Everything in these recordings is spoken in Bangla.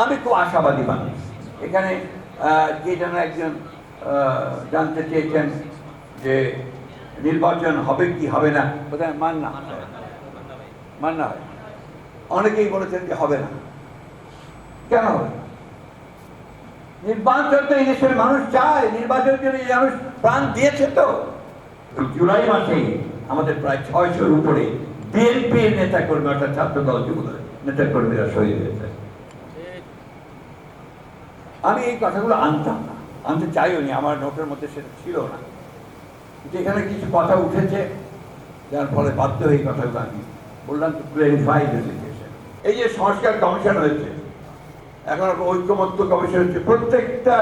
আমি খুব আশাবাদী মানুষ। এখানে কে যেন একজন জানতে চেয়েছেন যে নির্বাচন হবে কি হবে না, বোধহয় মান না মান না হয়। অনেকেই বলেছেন যে হবে না। কেন হবে? নির্বাচন তো এই দেশের মানুষ চায়, নির্বাচনের জন্য এই মানুষ প্রাণ দিয়েছে তো। জুলাই মাসেই আমাদের প্রায় ছয়শোর উপরে বিএনপির নেতা কর্মী অর্থাৎ ছাত্র দল যুব দলের নেতা কর্মীরা শহীদ হয়েছে। আমি এই কথাগুলো আনতাম না। আনতে চাইও নি, আমার নোটের মধ্যে সেটা ছিল না। কিন্তু এখানে কিছু কথা উঠেছে, যার ফলে বাধ্য হয়ে কথাগুলো আমি বললাম তো ক্লেরিফাই এই যে সংস্কার কমিশন হয়েছে, এখন ঐক্যমত্য কমিশন হচ্ছে, প্রত্যেকটা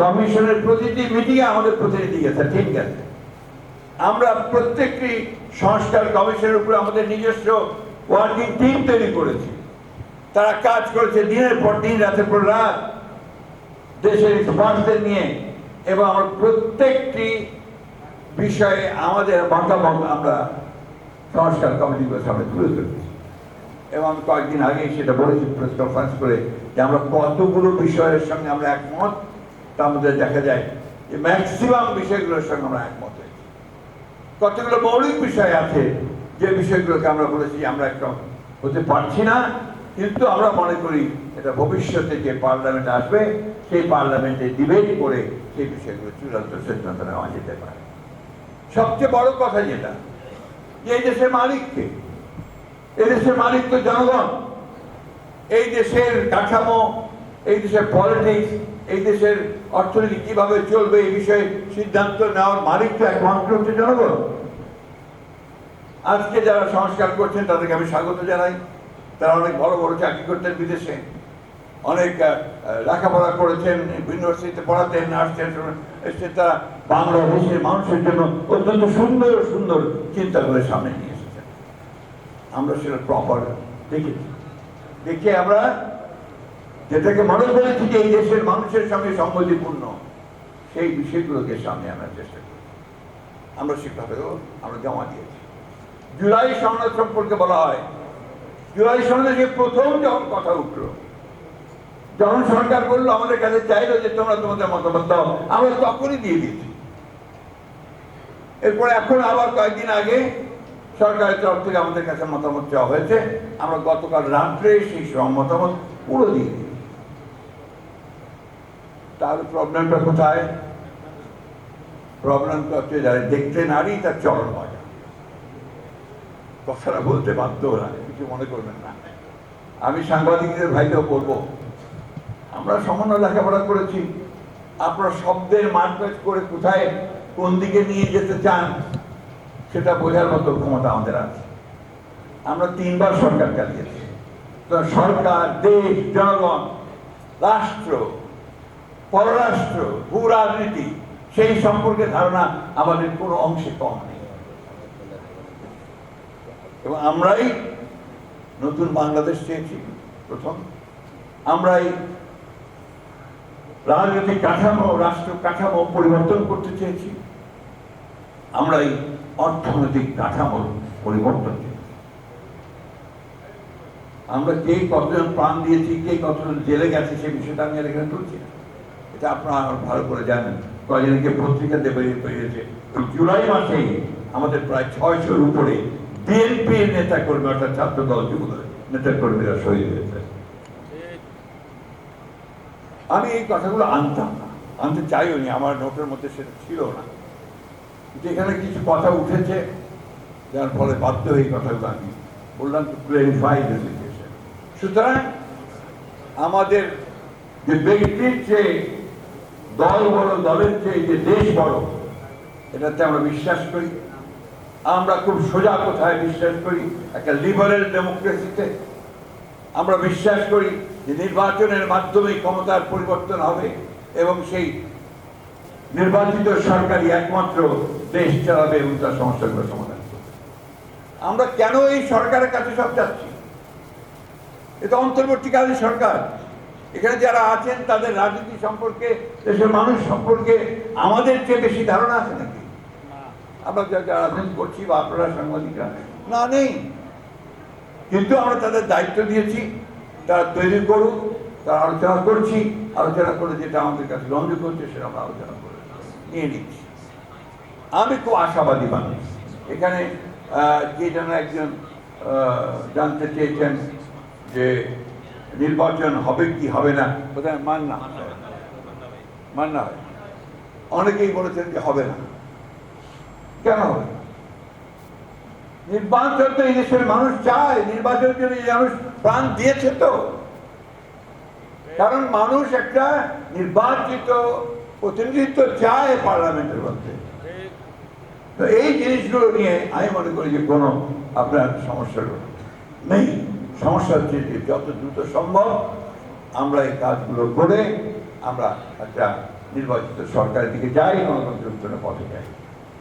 কমিশনের প্রতিটি মিটিংয়ে আমাদের প্রতিনিধি গেছে, ঠিক আছে। আমরা প্রত্যেকটি সংস্কার কমিশনের উপরে আমাদের নিজস্ব ওয়ার্কিং টিম তৈরি করেছি। তারা কাজ করেছে দিনের পর দিন, রাতের পর রাত। দেশের এক্সপার্টদের নিয়ে এবং আমরা প্রত্যেকটি বিষয়ে আমাদের মতামত আমরা সংস্কার কমিটিগুলোর সামনে তুলে ধরেছি। এবং কয়েকদিন আগে সেটা বলেছি প্রেস কনফারেন্স করে যে আমরা কতগুলো বিষয়ের সঙ্গে আমরা একমত, তার মধ্যে দেখা যায় যে ম্যাক্সিমাম বিষয়গুলোর সঙ্গে আমরা একমত হয়েছি। কতগুলো মৌলিক বিষয় আছে, যে বিষয়গুলোকে আমরা বলেছি আমরা একদম হতে পারছি না কিন্তু আমরা মনে করি এটা ভবিষ্যতে যে পার্লামেন্ট আসবে, সেই পার্লামেন্টে ডিবেট করে সেই বিষয়গুলো চূড়ান্ত সিদ্ধান্ত নেওয়া যেতে পারে। সবচেয়ে বড় কথা যেটা, যে এই দেশের মালিককে, এই দেশের মালিক তো জনগণ, এই দেশের কাঠামো, এই দেশের পলিটিক্স এই দেশের অর্থনীতি কীভাবে চলবে এই বিষয়ে সিদ্ধান্ত নেওয়ার মালিক তো একমাত্র হচ্ছে জনগণ। আজকে যারা সংস্কার করছেন তাদেরকে আমি স্বাগত জানাই। তারা অনেক বড় বড় চাকরি করতেন বিদেশে। অনেক লেখাপড়া করেছেন ইউনিভার্সিটিতে পড়াতেন আসছেন এসে তারা বাংলাদেশের মানুষের জন্য অত্যন্ত সুন্দর সুন্দর চিন্তা করে সামনে নিয়ে এসেছেন। আমরা সেটা প্রপার দেখেছি। দেখে আমরা যেটাকে মনে করেছি যে এই দেশের মানুষের সঙ্গে সম্মতিপূর্ণ, সেই বিষয়গুলোকে সামনে আনার চেষ্টা করি। আমরা সেভাবেও আমরা জমা দিয়েছি। জুলাই সনদ সম্পর্কে বলা হয় জুলাই যে প্রথম যখন কথা উঠল, যখন সরকার বলল, আমাদের কাছে চাইলো যে তোমরা তোমাদের মতামত দাও, আমরা তখনই দিয়ে দিয়েছি। এরপরে এখন আবার কয়েকদিন আগে সরকারের তরফ থেকে আমাদের কাছে মতামত চাওয়া হয়েছে। আমরা গতকাল রাত্রে সেই সব মতামত পুরো দিয়ে দিই তার প্রবলেমটা কোথায়? প্রবলেমটা হচ্ছে যারা দেখতে নারী, তার চরণ বাজা কথাটা বলতে বাধ্য না কিছু মনে করবেন না। আমি সাংবাদিকদের ভাইকেও বলব, আমরা সামান্য লেখাপড়া করেছি, আপনারা শব্দের মারপেট করে কোথায়, কোন দিকে নিয়ে যেতে চান, সেটা বোঝার মতো ক্ষমতা আমাদের আছে। আমরা তিনবার সরকার চালিয়েছি। তো সরকার, দেশ, জনগণ, রাষ্ট্র, পররাষ্ট্র ভূ রাজনীতি সেই সম্পর্কে ধারণা আমাদের কোনো অংশে কম নেই। এবং আমরাই নতুন বাংলাদেশ চেয়েছি, প্রথম। আমরাই রাজনৈতিক কাঠামো, রাষ্ট্র কাঠামো পরিবর্তন করতে চেয়েছি। আমরা এই অর্থনৈতিক কাঠামোর পরিবর্তন আমরা কে কতজন প্রাণ দিয়েছি, কে কতজন জেলে গেছে, সে বিষয়টা আমি আর এখানে তুলছি না। এটা আপনারা ভালো করে জানেন। কয়েকজনকে পত্রিকাতে বেরিয়ে বেরিয়েছে জুলাই মাসেই আমাদের প্রায় ছয়শোর উপরে বিএনপির নেতা কর্মী অর্থাৎ ছাত্র দল যুব নেতা কর্মীরা শহীদ হয়েছে। আমি এই কথাগুলো আনতাম না। আনতে চাইও নি আমার নোটের মধ্যে সেটা ছিল না। এখানে কিছু কথা উঠেছে, যার ফলে বাধ্য হয়ে কথাগুলো আমি বললাম তো ক্লেরিফাই সুতরাং আমাদের যে ব্যক্তির চেয়ে, দল বড়, দলের চেয়ে যে দেশ বড়, এটাতে আমরা বিশ্বাস করি। আমরা খুব সোজা কোথায় বিশ্বাস করি, একটা লিবারেল ডেমোক্রেসিতে আমরা বিশ্বাস করি যে নির্বাচনের মাধ্যমে ক্ষমতার পরিবর্তন হবে এবং সেই নির্বাচিত সরকারই একমাত্র দেশ চালাবে এবং তার সমস্যাগুলো সমাধান করবে। আমরা কেন এই সরকারের কাছে সব যাচ্ছি? এটা অন্তর্বর্তীকালীন সরকার। এখানে যারা আছেন, তাদের রাজনীতি সম্পর্কে, দেশের মানুষ সম্পর্কে আমাদের চেয়ে বেশি ধারণা আছে নাকি? আমরা যা যা রাজনীতি করছি বা আপনারা সাংবাদিকরা। না, নেই। কিন্তু আমরা তাদের দায়িত্ব দিয়েছি, তারা তৈরি করুক, তার আলোচনা করছি, আলোচনা করে যেটা আমাদের কাছে গ্রহণযোগ্য হচ্ছে সেটা আমরা আলোচনা করে নিয়ে নিচ্ছি। আমি খুব আশাবাদী মানুষ। এখানে কে যেন একজন জানতে চেয়েছেন যে নির্বাচন হবে কি হবে না, বোধহয় মান না মান না হয়। অনেকেই বলেছেন যে হবে না। কেন হবে? নির্বাচন তো এই দেশের মানুষ চায়, নির্বাচনের জন্য এই মানুষ প্রাণ দিয়েছে তো। কারণ মানুষ একটা নির্বাচিত প্রতিনিধিত্ব চায় পার্লামেন্টের মধ্যে। তো এই জিনিসগুলো নিয়ে আমি মনে করি যে কোনো আপনার সমস্যা নেই। সমস্যা হচ্ছে যে যত দ্রুত সম্ভব আমরা এই কাজগুলো করে আমরা একটা নির্বাচিত সরকারের দিকে যাই, গণতন্ত্রের উত্তরণের পথে যাই।